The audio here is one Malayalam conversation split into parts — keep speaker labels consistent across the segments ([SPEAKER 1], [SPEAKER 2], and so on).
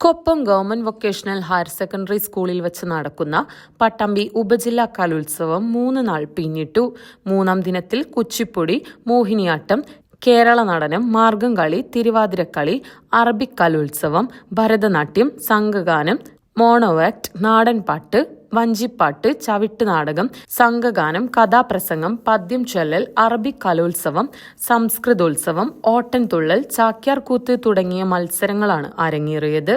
[SPEAKER 1] Koppam government vocational higher secondary സ്കൂളിൽ വെച്ച് നടക്കുന്ന പട്ടമ്പി ഉപജില്ലാ കലോത്സവം മൂന്ന് നാൾ പിന്നിട്ടു. മൂന്നാം ദിനത്തിൽ കുച്ചിപ്പുടി മോഹിനിയാട്ടം കേരള നടനം മാർഗംകളി തിരുവാതിരക്കളി അറബിക് കലോത്സവം ഭരതനാട്യം സംഘഗാനം മോണോവാക്ട് നാടൻപാട്ട് വഞ്ചിപ്പാട്ട് ചവിട്ട് നാടകം സംഘഗാനം കഥാപ്രസംഗം പദ്യം ചൊല്ലൽ അറബിക് കലോത്സവം സംസ്കൃതോത്സവം ഓട്ടൻതുള്ളൽ ചാക്യാർകൂത്ത് തുടങ്ങിയ മത്സരങ്ങളാണ് അരങ്ങേറിയത്.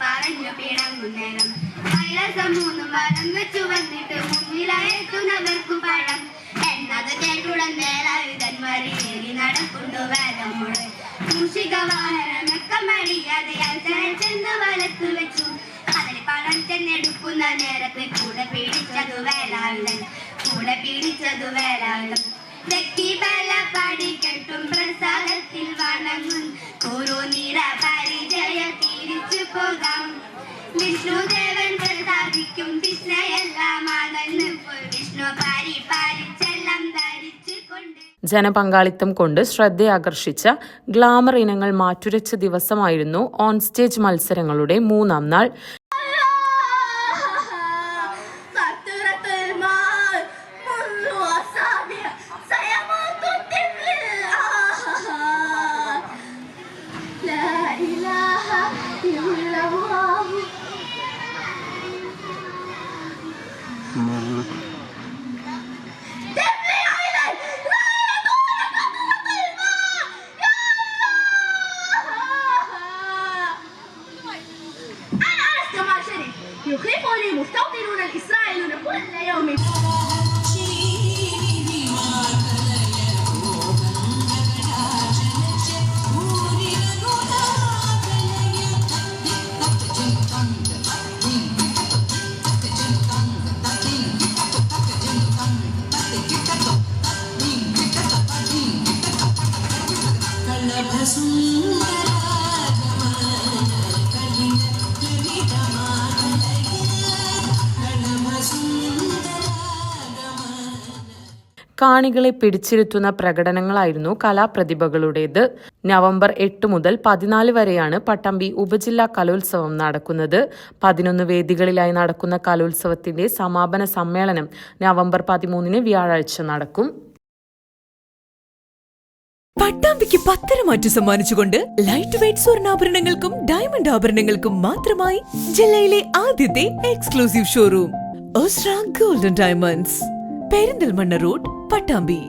[SPEAKER 2] പറഞ്ഞു പിണങ്ങുന്നേരം നേരം കൈലസം മൂന്നും വരം വെച്ചു വന്നിട്ട് മുന്നിലായെത്തുന്നവർക്കു പഴം എന്നത് കേട്ടുടൻ മേലായുധൻ മറിയേറി നടക്കൊണ്ടു വേലമുട് മൂഷിക വാഹനമൊക്കെ മടിയാതെ അവസരം ചെന്ന് വലത്തു വെച്ചു കദളിപ്പഴം ചെന്നെടുക്കുന്ന നേരത്ത് കൂടെ പിടിച്ചതു വേലായുധൻ. കൂടെ പിടിച്ചതു വേലായുധൻ. വ്യക്തിബല കെട്ടും പ്രസാദത്തിൽ വണങ്ങും
[SPEAKER 1] ജനപങ്കാളിത്തം കൊണ്ട് ശ്രദ്ധയാകർഷിച്ച ഗ്ലാമർ ഇനങ്ങൾ മാറ്റുരച്ച ദിവസമായിരുന്നു ഓൺ സ്റ്റേജ് മത്സരങ്ങളുടെ മൂന്നാം നാൾ
[SPEAKER 2] Mm-hmm. يخيفني مستوطنون الإسرائيليون كل يوم
[SPEAKER 1] കാണികളെ പിടിച്ചിരുത്തുന്ന പ്രകടനങ്ങളായിരുന്നു കലാപ്രതിഭകളുടേത്. നവംബർ എട്ട് മുതൽ പതിനാല് വരെയാണ് പട്ടമ്പി ഉപജില്ലാ കലോത്സവം നടക്കുന്നത്. പതിനൊന്ന് വേദികളിലായി നടക്കുന്ന കലോത്സവത്തിന്റെ സമാപന സമ്മേളനം നവംബർ പതിമൂന്നിന് വ്യാഴാഴ്ച നടക്കും.
[SPEAKER 3] പട്ടാമ്പിക്ക് പത്തരമാറ്റു സമ്മാനിച്ചുകൊണ്ട് ലൈറ്റ് വെയിറ്റ് സ്വർണാഭരണങ്ങൾക്കും ഡയമണ്ട് ആഭരണങ്ങൾക്കും മാത്രമായി ജില്ലയിലെ ആദ്യത്തെ exclusive showroom golden diamonds Perinthalmanna road Pattambi.